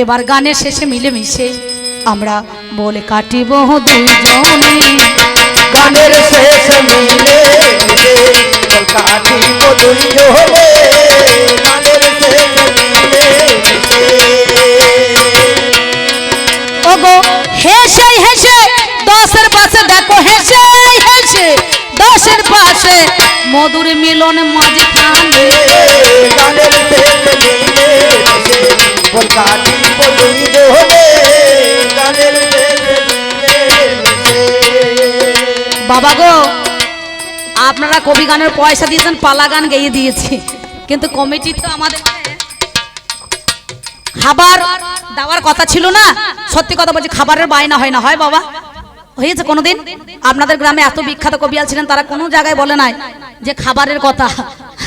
এবার গানের শেষে মিলেমিশে আমরা বলে কাটিব দুজনে। গানের শেষে মিলে কাটিব গানের শেষে মিলে মিলে ওগো হেসে হেসে দশের পাশে দেখো হেসে হেসে। দশের পাশে মধুর মিলন মাঝখানে গানের মিলে গানের শেষে বাবা গো আপনারা কবি গানের পয়সা দিয়েছেন পালা গান গেয়ে দিয়েছি। কিন্তু কমিটি তো আমাদের খাবার দেওয়ার কথা ছিল না। সত্যি কথা বলছি খাবারের বায়না হয় না হয় বাবা? হয়েছে কোনোদিন? আপনাদের গ্রামে এত বিখ্যাত কবিয়াল ছিলেন, তারা কোনো জায়গায় বলে নাই যে খাবারের কথা।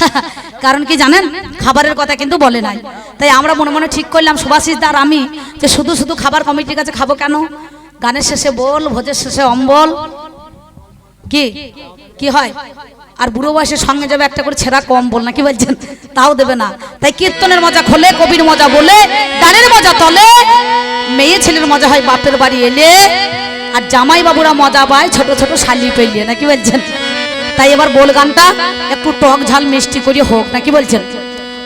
কারণ কি জানেন? খাবারের কথা কিন্তু বলে নাই। তাই আমরা মনে মনে ঠিক করলাম, সুভাষিস দার আমি, যে শুধু শুধু খাবার কমিটির কাছে খাব কেন? গানের শেষে বল, ভোজের শেষে অম্বল। কি? কি হয়? আর বুড়ো বয়সের সঙ্গে যাবে একটা করে ছেঁড়া কম বল না কি বলছেন? তাও দেবে না। তাই কীর্তনের মজা খোলে, কবির মজা বলে, গানের মজা তলে, মেয়ে ছেলের মজা হয় বাপের বাড়ি এলে আর জামাই বাবুরা মজা পায়, ছোট ছোট শালি পেলিয়ে না কি বলছেন? তাই এবার বল গানটা একটু টক ঝাল মিষ্টি করে হোক, না কি বলছেন?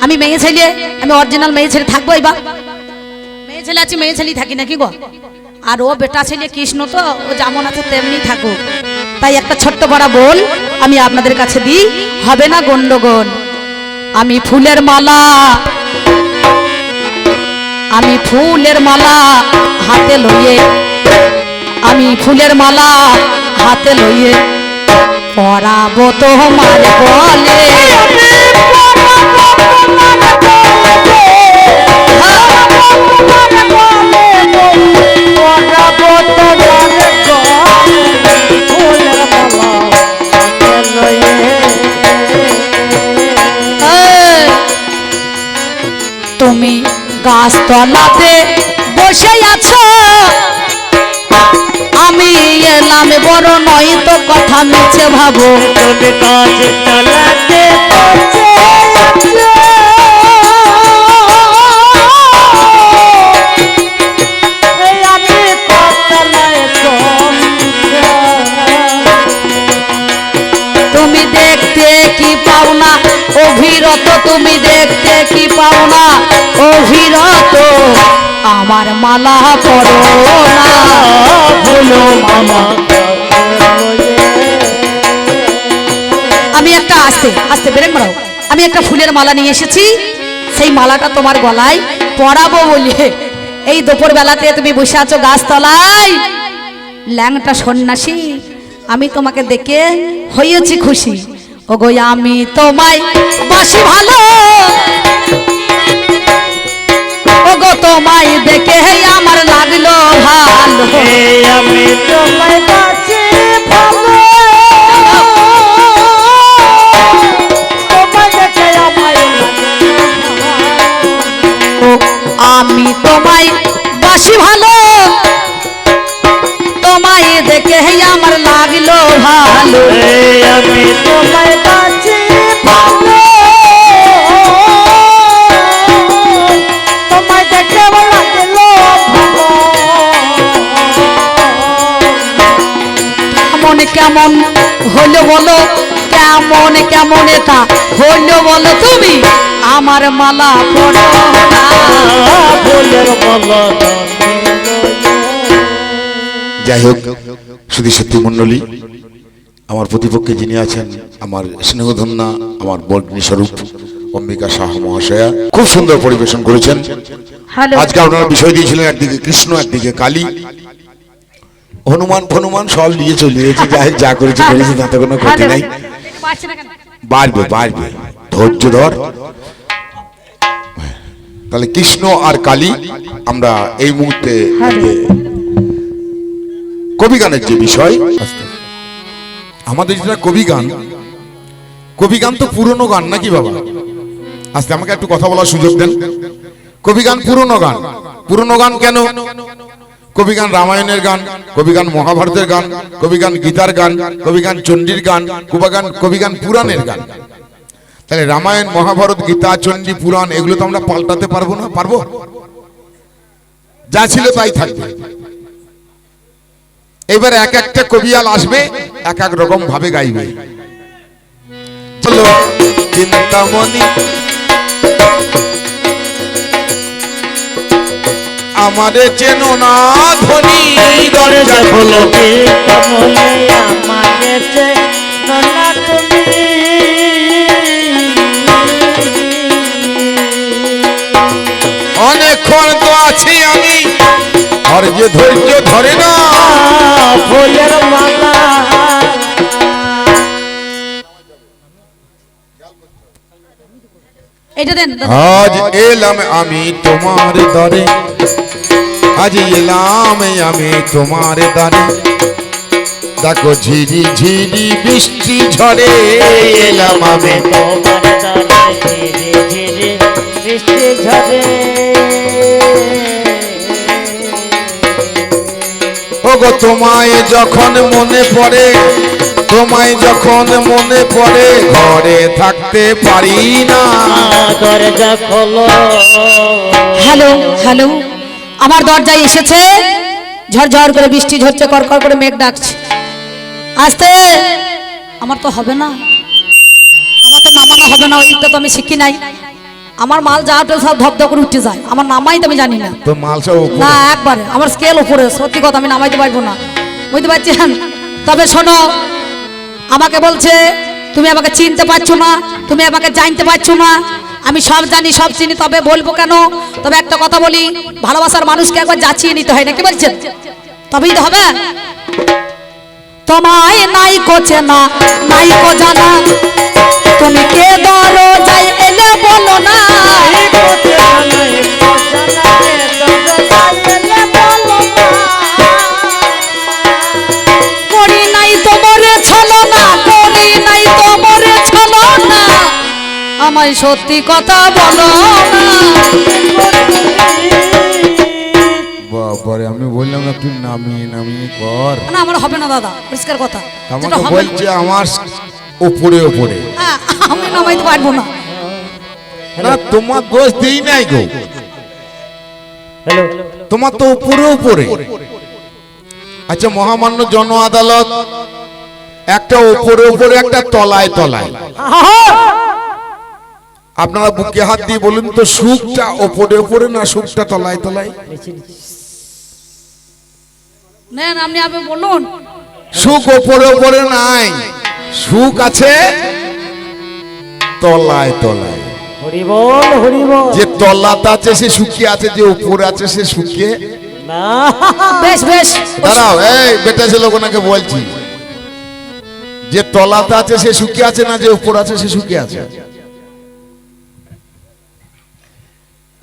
আমি মেয়ে ছেলে, আমি অরিজিনাল মেয়ে ছেলে থাকব এবার। মেয়ে ছেলে আছে, মেয়ে ছেলেই থাকি নাকি গো? আর ও বেটা ছেলে কৃষ্ণ তো, ও যেমন আছে তেমনি থাকুক। তাই একটা ছোট্ট বড়া বল আমি আপনাদের কাছে দিই, হবে না গন্ডগোল? আমি ফুলের মালা, আমি ফুলের মালা হাতে লইয়ে আমি ফুলের মালা হাতে লইয়ে পরাবো তোমার বলে। তুমি গাছতলাতে বসে আছো? এলাম বড় নয় তো কথা মিছে ভাবো। কাজ চালাতে দেখতে কি পাও না? অভিরত তুমি দেখতে কি পাও না? অভিরত আমার মালা পড়ো না। ভুলো মামা আমি একটা আস্তে আস্তে বেরেক মারাও আমি একটা ফুলের মালা নিয়ে এসেছি। সেই মালাটা তোমার গলায় পরাবো বলে। এই দুপুর বেলাতে তুমি বসে আছো গাছতলায়। ল্যাংটা সন্ন্যাসী। আমি তোমাকে দেখে হয়েছি খুশি। ওগো আমি তোমায় বাসি ভালো। ওগো তোমায় দেখে আমার লাগল ভালো। আমি তোমায় কাছে ভালো। ও আমি তোমায় ভালো। আমি তোমায় কাছে ভালো। তোমায় দেখে লাগল ভালো। কেমন কেমন হলো বলো কেমন কেমন এটা হলো বলো তুমি আমার পড়ো মালা যাই হোক শুধু সত্যি মণ্ডলী আমার প্রতিপক্ষে যিনি আছেন আমার স্নেহধন্যা আমার বর্গিনী স্বরূপ অম্বিকা শাহ মহাশয়া খুব সুন্দর পরিবেশন করেছেন। আজকে আপনারা বিষয় দিয়েছিলেন একদিকে কৃষ্ণ একদিকে কালী। হনুমান ফনুমান সব নিয়ে চলে গেছে যা যা করেছে করেছে তাতে কোনো ক্ষতি নাই। বাড়বে বাড়বে। ধৈর্য ধর। তাহলে কৃষ্ণ আর কালী আমরা এই মুহূর্তে কবি গানের যে বিষয় আমাদের যেটা কবি গান কবি গান তো পুরনো গান নাকি বাবা? আজকে আমাকে একটু কথা বলার সুযোগ দেন। কবি গান পুরনো গান পুরনো গান কেন? কবি গান রামায়ণের গান, কবি গান মহাভারতের গান, কবি গান গীতার গান, কবি গান চণ্ডীর গান, কবি গান কবি গান পুরাণের গান। তাহলে রামায়ণ, মহাভারত, গীতা, চণ্ডী, পুরাণ, এগুলো তো আমরা পাল্টাতে পারব না? পারব? যা ছিল তাই থাকবে। এবার এক একটা কবিয়াল আসবে এক এক রকম ভাবে গাইবে। চলো চিন্তামণি। আমারে চেনো না ধনী। দরজা খোলো কমলে আমাকে চেনো না তুমি অনেকক্ষণ তো আছি আর যে ধৈর্য ধরে না। ফুলের মালা। আজ এলাম আমি তোমার দরে আজ এলাম আমি তোমার দরে দেখো ঝিরি ঝিরি বৃষ্টি ঝরে এলাম আমি তোমার দরে ধীরে ধীরে বৃষ্টি ঝরে। ওগো তোমায় যখন মনে পড়ে তোমায় যখন মনে পড়ে ঘরে থাকতে পারি না। দরজা খোলো হ্যালো হ্যালো আমার দরজায় এসেছে? ঝরঝর করে বৃষ্টি ঝরছে করকর করে মেঘ ডাকছে। আসতে আমার তো হবে না। আমার তো নামানো হবে না ওইটা তো আমি শিখি নাই। আমার মাল যা ওঠে সব ধপ করে উঠে যায়। আমার নামাই তো আমি জানি না। তো মালসা না একবারে। আমার স্কেল উপরে। সত্যি কথা আমি নামাইতে পারব না। বুঝতে পারছেন? তবে শোনো আমাকে বলছে তুমি আমাকে চিনতে পারছ না তুমি আমাকে জানতে পারছ না। আমি সব জানি সব চিনি তবে বলব কেন? তবে একটা কথা বলি ভালোবাসার মানুষকে একবার যাচিয়ে নিতে হয় নাকি বলছেন? তবেই তো হবে। তোমায় নাই কোচে না নাই কো জানা। তুমি কে দরো যাই এলে বলো না। করি নাই তোমারে ছলো না করি নাই তোমারে ছলো না আমায় সত্যি কথা বলো না। বাবারে আমি বললাম না তুই নামিয়ে নামিয়ে কর। না আমার হবে না দাদা। পরিষ্কার কথা। আমাকে হবে বলছে আমার উপরে উপরে হ্যাঁ, আমি নামাইতে পারব না। না তোমার দোষ দেই নাই গো। হ্যালো। তোমার তো উপরে উপরে আচ্ছা মহামান্য জন আদালত একটা উপরে উপরে একটা তলায় তলায়। আপনারা বুকে হাত দিয়ে বলুন তো সুখটা ওপরে ওপরে না সুখটা তলায় তলায়? নেন আপনি আপনি বলুন। সুখ ওপরে ওপরে নাই। সুখ আছে তলায় তলায়। যে তলাতে আছে সে সুখে আছে যে উপরে আছে সে সুখে। বেশ বেশ। দাঁড়াও এই বেটা ছেলে ওনাকে বলছি। যে তলাতে আছে সে সুখে আছে না যে উপর আছে সে সুখে আছে?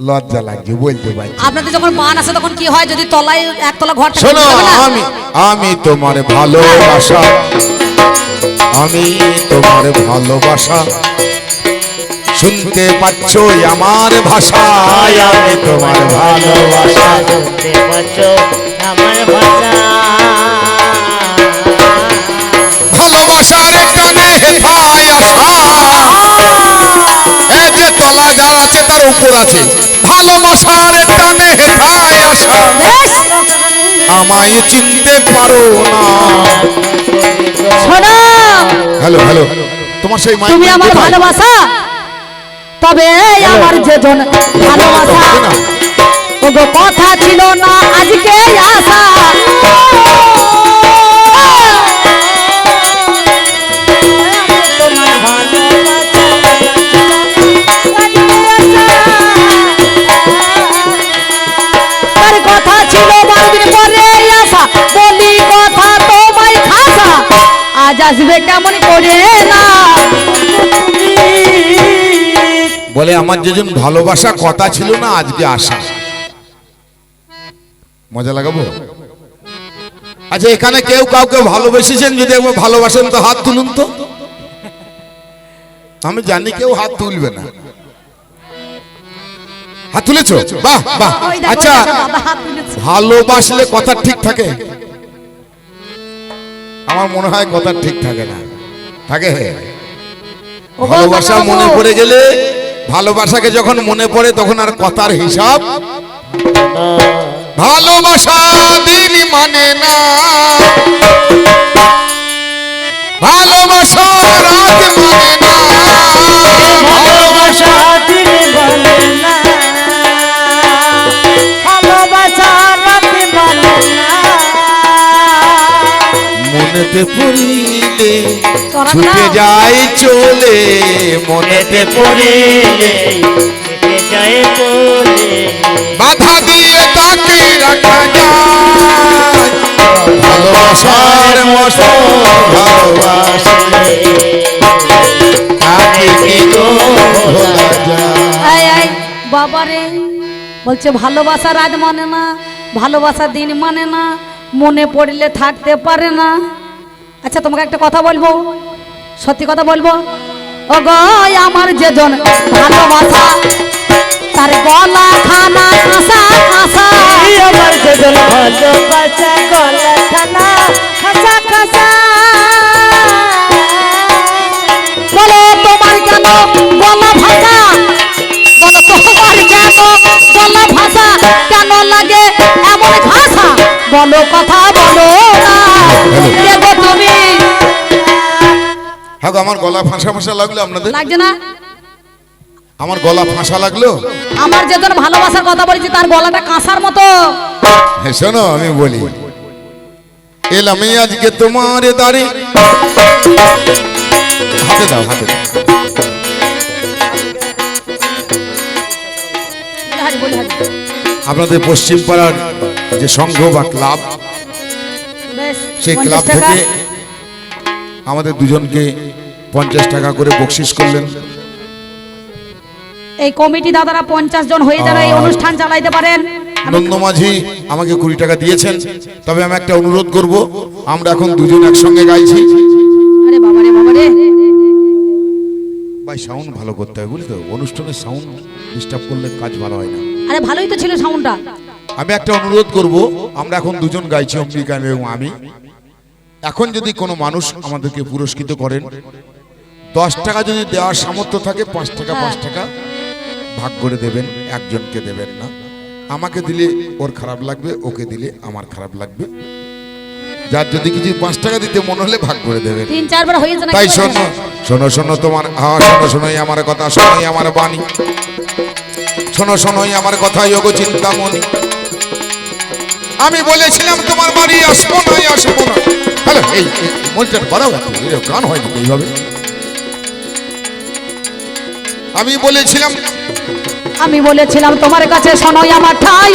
লজ্জা লাগছে বলতে পারছি আপনাদের যখন মান আসে তখন কি হয়? যদি তলায় একতলা ঘর শোনো? আমি আমি তোমার ভালোবাসা। আমি তোমার ভালোবাসা। শুনতে পাচ্ছ আমার ভাষায় আমি তোমার ভালোবাসা। শুনতে পাচ্ছ আমার ভাষা। ভালোবাসার টানে হেথায় এ যে তলা যার আছে তার উপর আছে। ভালোবাসার টানে হেথায় আসা। আমায় চিনতে পারো না। শোনো। Hello hello. তোমার সেই মাইক তুমি আমার ভালোবাসা? তবে আমার যেজন ভালোবাসা। ওগো কথা ছিল না আজকে আশা। আসবে কেমন করে না? বলে আমার যেজন ভালোবাসা কথা ছিল না আজকে আসা। মজা লাগাবো? আচ্ছা এখানে কেউ কাউকে ভালোবেসেছেন যদি একবার ভালোবাসেন তো হাত তুলুন তো। আমি জানি কেউ হাত তুলবে না। হাত তুলেছো? বাহ বাহ। আচ্ছা। ভালোবাসলে কথা ঠিক থাকে। আমার মনে হয় কথা ঠিক থাকে না। থাকে? ভালোবাসা মনে পড়ে গেলে ভালোবাসাকে যখন মনে পড়ে তখন আর কথার হিসাব? ভালোবাসা দিন মানে না। ভালোবাসা রাত মানে না। ভালোবাসা তিনি বলে না। মনেতে পড়িলে ছুটে। যায় চলে মনেতে পড়িলে কেটে যায় চলে। বাধা দিয়ে তাকে রাখা যায় ভালোবাসার মশন ভালোবাসে তাকে কি ভোলা যায়। বাবারে বলছে ভালোবাসা রাত মানে না ভালোবাসা দিন মানে না মনে পড়লে থাকতে পারে না। আচ্ছা তোমাকে একটা কথা বলব? সত্যি কথা বলব? ও গো আমার যেজন ভালোবাসা তার গলা খানা কাঁসা এই আমার যেজন ভালোবাসা গলা খানা খাসা খাসা। বলো তোমার কেন গলা ভাষা বলো তোমার কেন গলা ভাষা কেন লাগে এমন ভাষা? বলো কথা হ্যাঁ আমার গলা ফাঁসা ফাঁসা লাগল আপনাদের? লাগছে না? আমার গলা ফাঁসা লাগল? আমার যেজন ভালোবাসার কথা বলেছি তার গলাটা কাঁসার মতো। হ্যাঁ শোনো আমি বলি। এলাম আজকে তোমার দাঁড়ি হাতে দাও হাতে। আপনাদের পশ্চিম পাড়ার যে সংঘ বা ক্লাব সেই ক্লাব থেকে আমাদের দুজনকে পঞ্চাশ টাকা করে বকশিস করলেন। এই কমিটি দাদারা পঞ্চাশ জন হয়ে যারা এই অনুষ্ঠান চালাইতে পারেন। নন্দ মাঝি আমাকে কুড়ি টাকা দিয়েছেন। তবে আমি একটা অনুরোধ করব আমরা এখন দুজন একসঙ্গে গাইছি। আরে বাবারে বাবারে ভাই সাউন্ড ভালো করতে হয় বুঝলি তো? অনুষ্ঠানের সাউন্ড ডিস্টার্ব করলে কাজ ভালো হয় না। আরে ভালোই তো ছিল সাউন্ডটা আমি একটা অনুরোধ করব আমরা এখন দুজন গাইছি অম্বিকা এবং আমি। এখন যদি কোনো মানুষ আমাদেরকে পুরস্কৃত করেন দশ টাকা যদি দেওয়ার সামর্থ্য থাকে পাঁচ টাকা পাঁচ টাকা ভাগ করে দেবেন একজনকে দেবেন না। আমাকে দিলে ওর খারাপ লাগবে ওকে দিলে আমার খারাপ লাগবে। যার যদি কিছু পাঁচ টাকা দিতে মনে হলে ভাগ করে তিন চারবার না তাই শোনো শোনো শোনো তোমার হ্যাঁ শোনো শোনোই আমার কথা শোনোই আমার বাণী। শোনো শোনোই আমার কথা যোগ চিন্তামণি। আমি বলেছিলাম তোমার বাড়ি আসব না আসব না। হ্যালো এই এই, বাড়াও গান হয় না এইভাবে? আমি বলেছিলাম আমি বলেছিলাম তোমার কাছে শোনোই আমার ঠাই।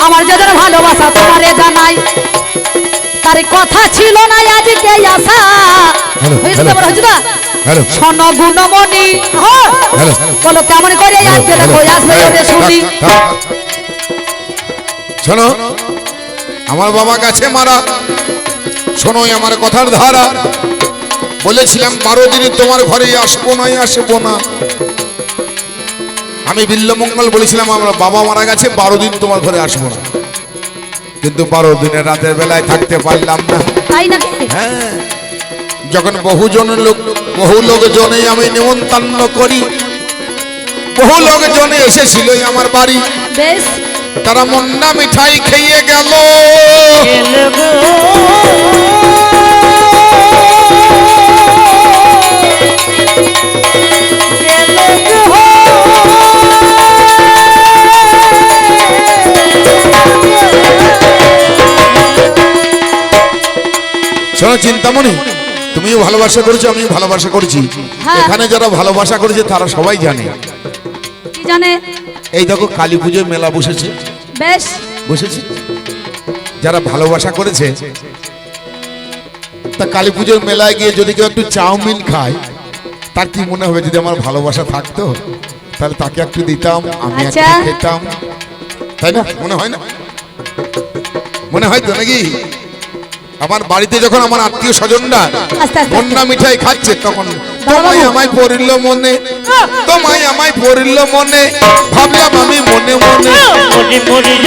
আমার যাদের ভালোবাসা তোমারে জানাই। তার কথা ছিল না আজকে আসা। শোনো গুণমণি। বলো কেমন করে আজকে দেখো আসবে শুনি। শোনো। আমার বাবা গাছে মারা। শোনোই আমার কথার ধারা। বলেছিলাম বারো দিনে তোমার ঘরে আসব না আসব না। আমি বিল্লমঙ্গল বলেছিলাম আমরা বাবা মারা গেছে বারো দিন তোমার ঘরে আসব না। কিন্তু বারো দিনের রাতের বেলায় থাকতে পারলাম না। হ্যাঁ। যখন বহুজন লোক বহু লোকজনে আমি নিমন্ত্রণ করি বহু লোকজনে এসেছিল আমার বাড়ি। বেশ। তারা মন্না মিঠাই খেয়ে গেল। শোনো চিন্তামণি তুমিও ভালোবাসা করেছ আমিও ভালোবাসা করেছি। হ্যাঁ। এখানে যারা ভালোবাসা করেছে তারা সবাই জানে। জানে? এই দেখো কালী পুজোয় মেলা বসেছে। বেশ। বসেছে? যারা ভালোবাসা করেছে তা কালী পুজোর মেলায় গিয়ে যদি কেউ একটু চাউমিন খায় তার কি মনে হবে যদি আমার ভালোবাসা থাকতো? তাহলে তাকে একটু দিতাম আমি একটু আচ্ছা। খেতাম। তাই না? মনে হয় না? মনে হয় তো নাকি? আমার বাড়িতে যখন আমার আত্মীয় স্বজনরা। বন্যা মিঠাই খাচ্ছে তখন। তোমায় আমায় পড়িল মনে তোমায় আমায় পড়িল মনে ভাবলাম আমি মনে মনে। মনে মনে করিল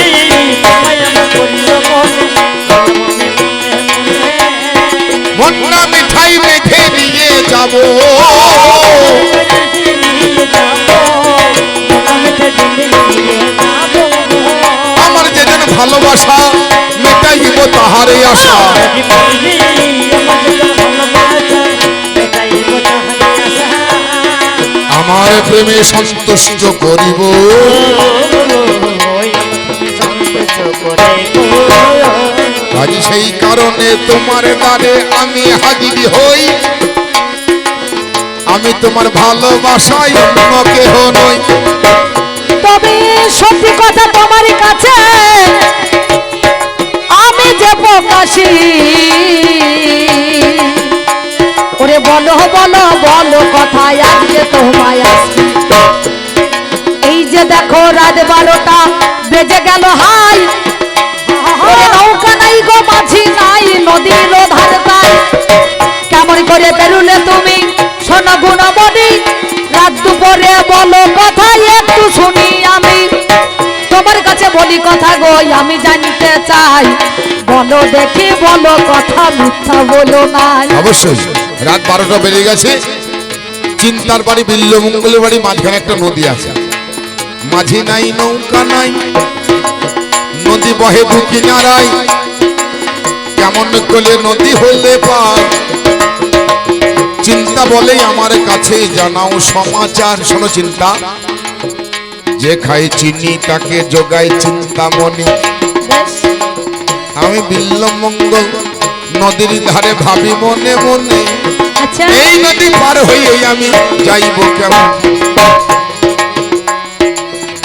মিঠাই মেখে নিয়ে যাব। আমার ভালোবাসা মেটাইব তাহারে আশা। আমার প্রেমে সন্তুষ্ট করিব। আজ সেই কারণে তোমার দ্বারে আমি হাজির হই। আমি তোমার ভালোবাসায় অন্য কেহ নই। তবে সত্যি কথা তোমার কাছে আমি যে প্রকাশী। ওরে বলো বলো বলো কথায় আজকে তোমায় আসি এই যে দেখো রাত বারোটা, বেজে গেল হাই। নৌকা নাই গো, মাঝি নাই, নদীর ধার তাই। কেমন করে বেরুলে তুমি, শোনো গুণমণি। রাত দুপুরে বলো কথা একটু শুনি আমি। তোমার কাছে বলি কথা গো, আমি জানতে চাই। বলো দেখি, বলো কথা, মিথ্যা বলো নাই। অবশ্যই। রাত বারোটা বেজে গেছে। চিন্তার বাড়ি, বিল্লমঙ্গলের বাড়ি, মাঝখানে একটা নদী আছে। মাঝি নাই নৌকা নাই, নদী বহে দু কিনারায়। কেমন করলে নদী হলে পার? চিন্তা বলে আমার কাছে জানাও সমাচার। শোনো চিন্তা, যে খাই চিনি, তাকে যোগায় চিন্তামণি। আমি বিল্লমঙ্গল নদীর ধারে ভাবি মনে মনে আচ্ছা। এই নদী পার হয়ে আমি যাইব কেমন?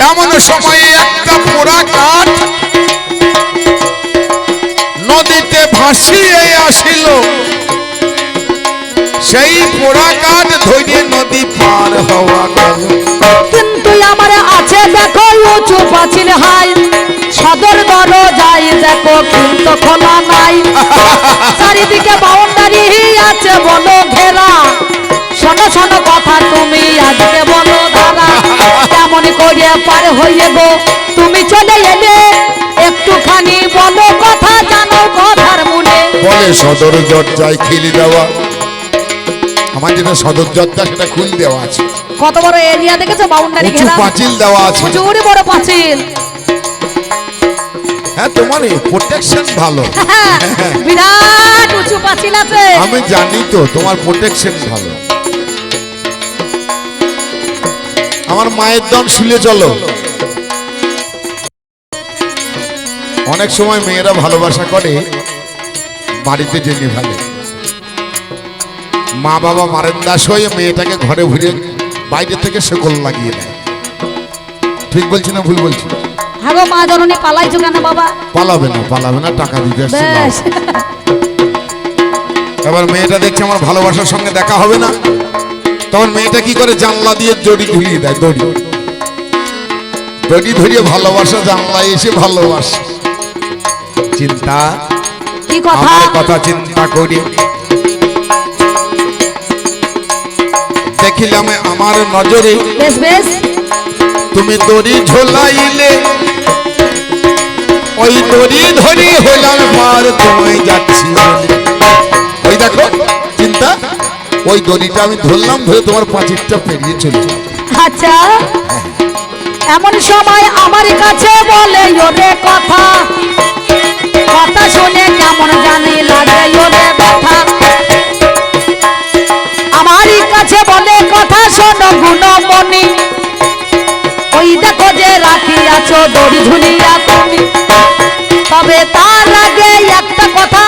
এমন সময়ে একটা পোড়া কাঠ নদীতে ভাসিয়ে আসিল। সেই পোড়া কাঠ ধরে নদী পার হওয়া গেল। কিন্তু আমার আছে দেখো উঁচু পাঁচিল হাই সদর বড় যাই দেখো কিন্তু খোলা নাই। চারিদিকে বাউন্ডারি আছে বলো ঘেরা শোনো শোনো কথা তুমি আজকে বলো দাদা কেমন করে পার হয়ে গো? তুমি চলে এলে একটুখানি বলো কথা জানো কথার মনে। বলে সদর দরজায় খিলি দেওয়া। আমার যেটা সদর দরজা সেটা খুল দেওয়া আছে। কত বড় এরিয়া দেখেছ? বাউন্ডারি ঘেরা। পাঁচিল দেওয়া আছে। প্রচুর বড় পাঁচিল। হ্যাঁ তোমার প্রোটেকশন ভালো। বিরাট উঁচু পাঁচিল আছে। আমি জানি তো তোমার প্রোটেকশন ভালো। আমার মায়ের দম শুলে চলো। অনেক সময় মেয়েরা ভালোবাসা করে বাড়িতে জেনে ফেলে মা বাবা মারেন দাস হয়ে মেয়েটাকে ঘরে ঘুরে বাইরে থেকে শেকল লাগিয়ে দেয়। ঠিক বলছি না ভুল বলছি? হ্যাঁ গো মা জননী পালাইছো কেন বাবা? পালাবে না পালাবে না টাকা দিতে বেশ এবার মেয়েটা দেখছে আমার ভালোবাসার সঙ্গে দেখা হবে না। তখন মেয়েটা কি করে জানলা দিয়ে দড়ি ঝুলিয়ে দেয় দড়ি? দড়ি ধরিয়ে ভালোবাসা জানলায় এসে ভালোবাসা। চিন্তা কি কথা? কথা চিন্তা করি। দেখিলাম আমার নজরে। বেশ বেশ। তুমি দড়ি ঝোলাইলে ওই দড়ি ধরি হইলাম পার তোমায় যাচ্ছি ওই দেখো, চিন্তা, ওই দড়িটা আমি ধরলাম ধরে তোমার পাঁচিরটা পেরিয়ে চলে আচ্ছা এমন সময় আমার কাছে বলে, ওরে কথা কথা শুনে কেমন জানি লাগে, ওরে কথা। আমারই কাছে বলে, কথা শোনো গুণমণি ওই দেখো যে রাখি আছো দড়ি ঝুলিয়া তুমি। তবে তার আগে একটা কথা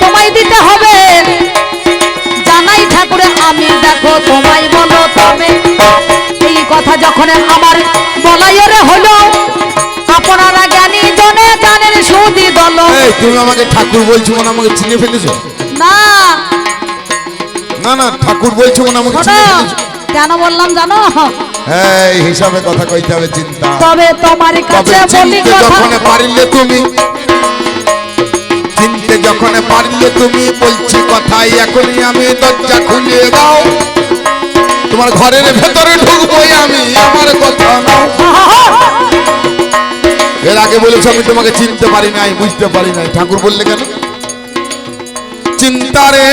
তোমায় দিতে হবে। জানাই ঠাকুরে আমি দেখো তোমায় বলো তবে। এই কথা যখন আমার বলাইরে হলো আপনারা জ্ঞানী জনে জানেন সুদি দল। তুমি আমাকে ঠাকুর বলছো মানে আমাকে চিনে ফেলেছো? না। না না ঠাকুর বলছো মানে আমাকে চিনে ফেলেছো। কেন বললাম জানো? এই হিসাবে কথা কইতে হবে চিন্তা। তবে তোমার কাছে বলি যখন পারিলে তুমি চিনতে যখন পারিলে তুমি বলছি কথাই এখনই আমি দরজা খুলে দাও। তোমার ঘরের ভেতরে ঢুকবোই আমি আমার কথা নাও এর আগে বলেছ আমি তোমাকে চিনতে পারি নাই বুঝতে পারি নাই। ঠাকুর বললে কেন? চিন্তা রে।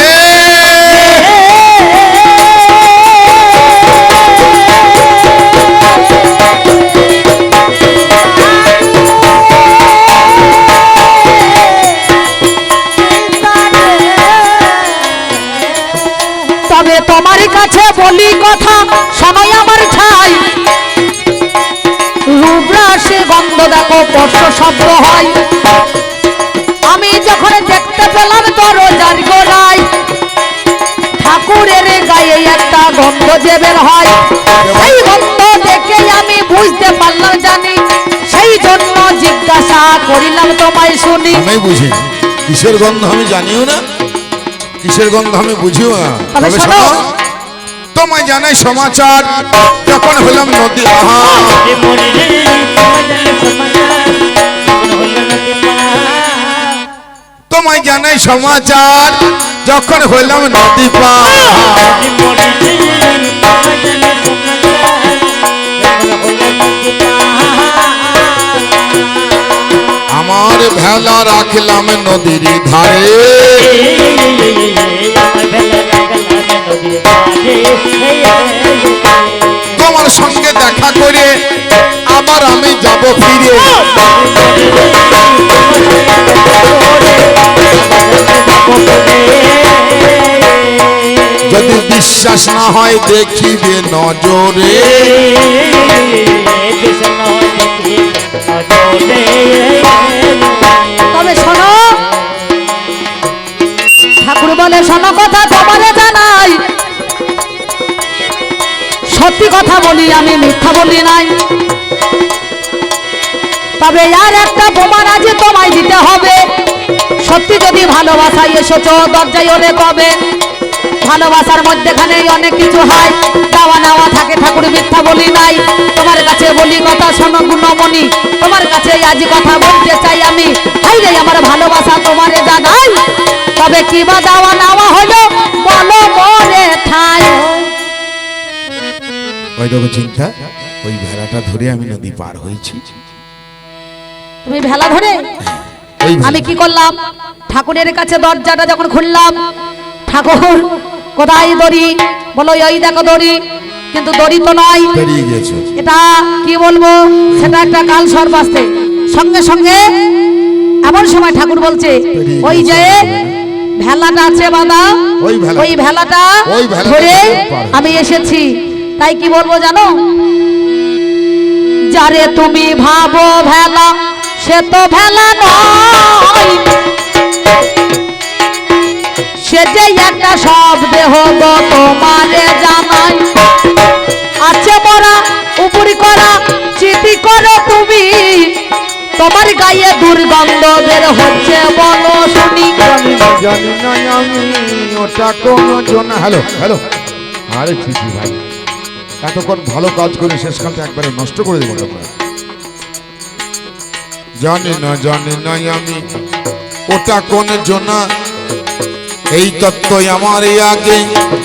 সময় আমার ঠাই রূপরাশে গন্ধ দেখো স্পর্শ শব্দ হয়। আমি যখন দেখতে পেলাম দরজার গোড়ায় ঠাকুরের গায়ে একটা গন্ধ যে বের হয়। সেই গন্ধ দেখে আমি বুঝতে পারলাম জানি সেই জন্য জিজ্ঞাসা করিলাম তোমায় শুনি। আমি বুঝি কিসের গন্ধ আমি জানিও না? কিসের গন্ধ আমি বুঝিও না? তবে তবে শোনো। তোমায় জানাই সমাচার যখন হলাম নদী তোমায় জানাই সমাচার যখন হইলাম নদী পা আমার ভেলা রাখলাম নদীর ধারে। বিশ্বাস না হয় দেখিবে নজরে। তবে শোনো। ঠাকুর বলে, শোনো কথা তোমারে জানাই সত্যি কথা বলি, আমি মিথ্যা বলি নাই। তবে আর একটা প্রমাণ আছে তোমায় দিতে হবে। সত্যি যদি ভালোবাসায় এসেছ, দরজায় ওরে কবে ভালোবাসার মধ্যেখানে অনেক কিছু হয়। দেওয়া নেওয়া থাকে ঠাকুর মিথ্যা বলি নাই। তোমার কাছে বলি কথা শোনো গুণমণি। তোমার কাছে আজ কথা বলতে চাই আমি। হাই রে আমার ভালোবাসা তোমারে জানাই। তবে কি বা দেওয়া নেওয়া হলো বলো মনে ঠাই। ওই চিন্তা ওই ভেড়াটা ধরে আমি নদী পার হয়েছি। তুমি ভেলা ধরে? আমি কি করলাম? ঠাকুরের কাছে দরজাটা যখন খুললাম ঠাকুর কোথায় দড়ি? বলো এই দেখো দড়ি। কিন্তু দড়ি তো নয়। এটা কি বলব? সেটা একটা কাল সর্বাস্তে সঙ্গে সঙ্গে এমন সময় ঠাকুর বলছে ওই যে ভেলাটা আছে বাদা ওই ভেলা। ওই ভেলাটা ওই ভেলাটা ধরে আমি এসেছি। তাই কি বলব জানো? যারে তুমি ভাবো ভেলা সে তো ভেলা নয়। সে যে একটা শব্দ হব তোমারে জানাই। আছে মরা, উপরি করা, চিঠি করো তুমি। তোমার গায়ে দুর্গন্ধ বের হচ্ছে বলো শুনি। জানি না আমি ওটা কোন জন হ্যালো হ্যালো। আরে চিঠি ভাই, এতক্ষণ ভালো কাজ করে শেষকালটা একবারে নষ্ট করে দেবো তোমরা জানি না জানি না, আমি ওটা কোন জনা এই তত্ত্ব আমার এই আগে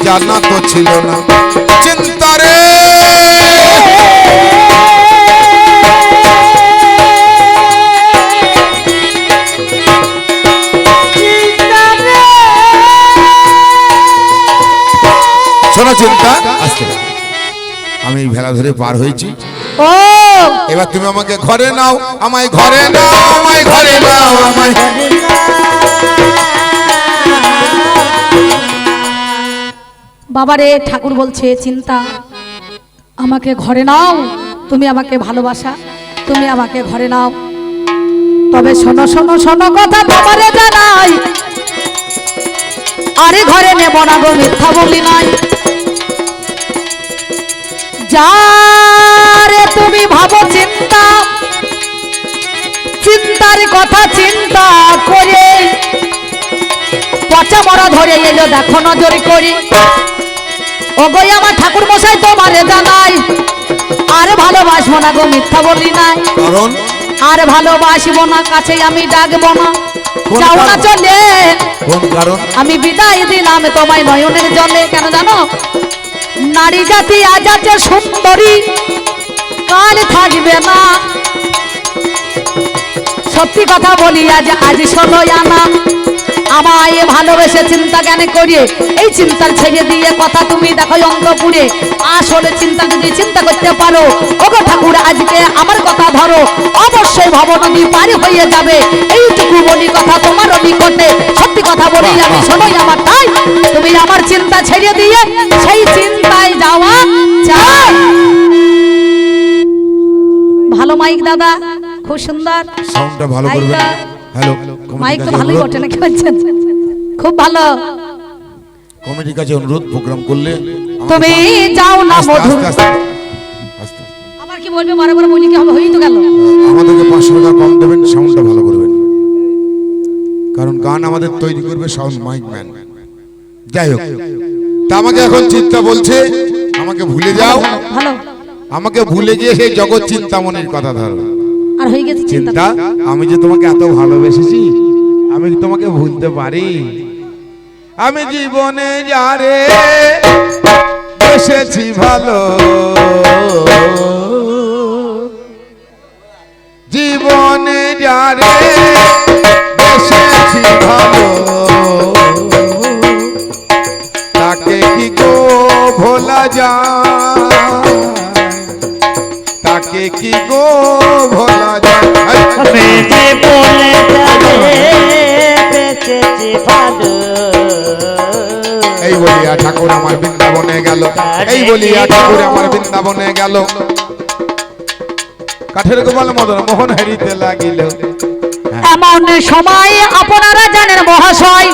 জানা তো ছিল না। চিন্তারে শোনো চিন্তা আমি ভেলা ধরে পার হয়েছি। ও! এবার তুমি আমাকে ঘরে নাও আমায় ঘরে নাও আমায় ঘরে নাও আমায় বাবারে, ঠাকুর বলছে, চিন্তা, আমাকে ঘরে নাও, তুমি আমাকে ভালোবাসা, তুমি আমাকে ঘরে নাও। তবে শোনো শোনো শোনো কথা তোমারে জানাই। আরে ঘরে নেব না গো, মিথ্যা বলি নাই। যারে তুমি ভাবো চিন্তা, চিন্তার কথা চিন্তা করে, পচা মরা ধরে এলো, দেখো নজর করি। ওগোই আমার ঠাকুর মশাই তোমারে জানাই আর ভালোবাসবো না গো মিথ্যা বলি নাই। কারণ? আর ভালোবাসবো না কাছে আমি ডাকবো না। যাও না চলে। কোন কারণ? আমি বিদায় দিলাম তোমায় নয়নের জলে। কেন জানো? নারী জাতি আজ আছে সুন্দরী কাল থাকবে না। সত্যি কথা বলি আজ আজ ষোলো আনা। আমায় ভালোবেসে চিন্তা জ্ঞান করিয়ে? এই চিন্তার ছেড়ে দিয়ে কথা তুমি দেখো অন্তপুরে আসলে চিন্তা যদি চিন্তা করতে পারো ওগো ঠাকুর আজকে আমার কথা ধরো। অবশ্যই ভব নদী পারি হয়ে যাবে। এইটুকু বলি কথা তোমার নিকটে। সত্যি কথা বলি আমি শোনোই আমার তাই। তুমি আমার চিন্তা ছেড়ে দিয়ে সেই চিন্তায় যাওয়া চাই। ভালো মাইক দাদা খুব সুন্দর। সাউন্ডটা ভালো করবেন। হ্যালো মাইক তো ভালোই বটে নাকি? বলছেন খুব ভালো। কমিটির কাছে অনুরোধ প্রোগ্রাম করলে তুমি যাও না মধু। আবার কি বলবে? বারে বারে বলি কি হবে হয়েই তো গেল। আমাদেরকে পাঁচশো টাকা কম দেবেন সাউন্ডটা ভালো করবেন। কারণ গান আমাদের তৈরি করবে সাউন্ড মাইক ম্যান যাই হোক। তা আমাকে এখন চিন্তা বলছে আমাকে ভুলে যাও। আমাকে ভুলে গিয়ে সেই জগৎ চিন্তামণির কথা ধরো। আর হয়ে গেছে চিন্তা আমি যে তোমাকে এত ভালোবেসেছি আমি কি তোমাকে ভুলতে পারি? আমি জীবনে যারে বেসেছি ভালো। জীবনে যারে বেসেছি ভালো। তাকে কি গো ভোলা যায়? তাকে কি গো ভোলা বলে বেঁচেছি ভালো। এই বলিয়া ঠাকুর আমার বৃন্দাবনে গেল। এই বলিয়া ঠাকুর আমার বৃন্দাবনে গেল। কাঠের গোপাল মদন মোহন হেরিতে লাগিল। এমন সময় আপনারা জানেন মহাশয়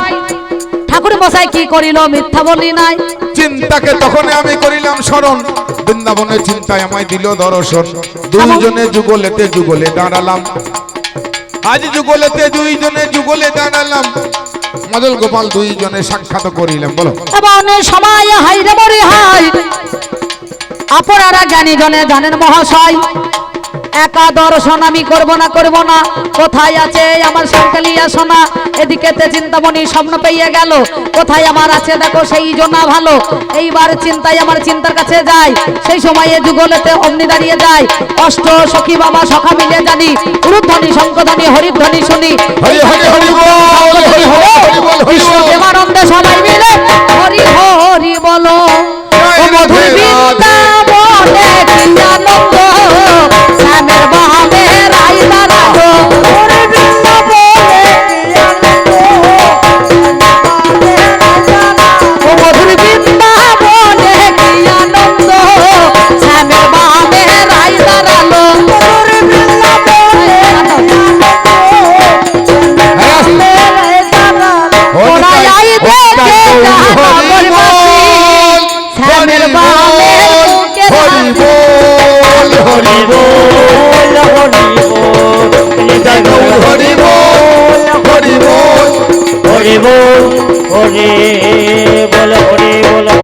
ঠাকুর মশাই কি করিল মিথ্যা বলি নাই। চিন্তাকে তখন আমি করিলাম স্মরণ। বৃন্দাবনের চিন্তায় আমায় দিল দর্শন। দুইজনে যুগলেতে যুগলে দাঁড়ালাম। আজ যুগলেতে দুইজনে যুগলে দাঁড়ালাম। মদল গোপাল দুইজনে সাক্ষাৎ করিলাম বলো। এমন সময় হাইরে মরি হাই আপনারা জ্ঞানী জনে জানেন মহাশয় একা দর্শন আমি করব না করব না। কোথায় আছে আমার সাঁকালিয়া সোনা? এদিকে চিন্তামণি স্বপ্ন পেয়ে গেল। কোথায় আমার আছে দেখো সেই জন্য ভালো। এইবার চিন্তায় আমার চিন্তার কাছে যায়। সেই সময়ে যুগলেতে অমনি দাঁড়িয়ে যায়। অষ্ট সখী বাবা সখা মিলে জানি। উরুধ্বনি শঙ্কধ্বনি হরিধ্বনি শুনি। হরি হরি হরি হরি বল হরি বল হরি বল